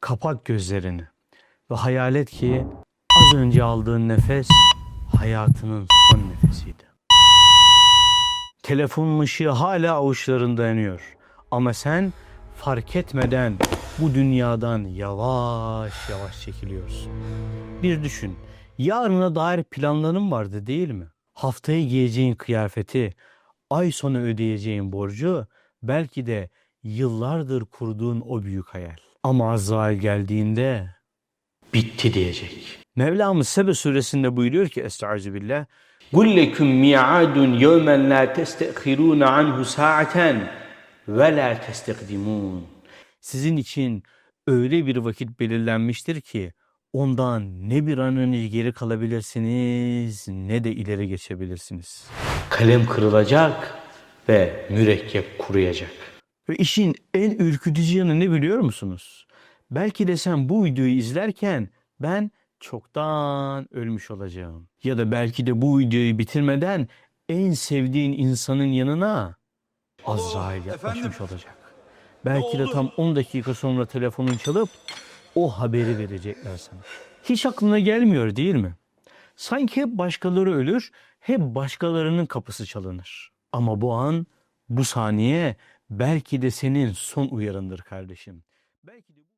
Kapat gözlerini ve hayal et ki az önce aldığın nefes hayatının son nefesiydi. Telefonun ışığı hala avuçlarında yanıyor. Ama sen fark etmeden bu dünyadan yavaş yavaş çekiliyorsun. Bir düşün. Yarına dair planların vardı değil mi? Haftaya giyeceğin kıyafeti, ay sonu ödeyeceğin borcu, belki de yıllardır kurduğun o büyük hayal. Ama Azrail geldiğinde bitti diyecek. Mevlamız Sebe suresinde buyuruyor ki Estaizu billah قُلْ لَكُمْ مِيعَادٌ يَوْمًا لَا تَسْتَأْخِرُونَ عَنْهُ سَاعَةً وَلَا تَسْتَقْدِمُونَ Sizin için öyle bir vakit belirlenmiştir ki ondan ne bir an önce geri kalabilirsiniz ne de ileri geçebilirsiniz. Kalem kırılacak ve mürekkep kuruyacak. Ve işin en ürkütücü yanı ne biliyor musunuz? Belki de sen bu videoyu izlerken ben çoktan ölmüş olacağım. Ya da belki de bu videoyu bitirmeden en sevdiğin insanın yanına Azrail yaklaşmış olacak. Belki de tam 10 dakika sonra telefonun çalıp o haberi verecekler sana. Hiç aklına gelmiyor değil mi? Sanki hep başkaları ölür, hep başkalarının kapısı çalınır. Ama bu an, bu saniye belki de senin son uyarındır kardeşim. Belki de.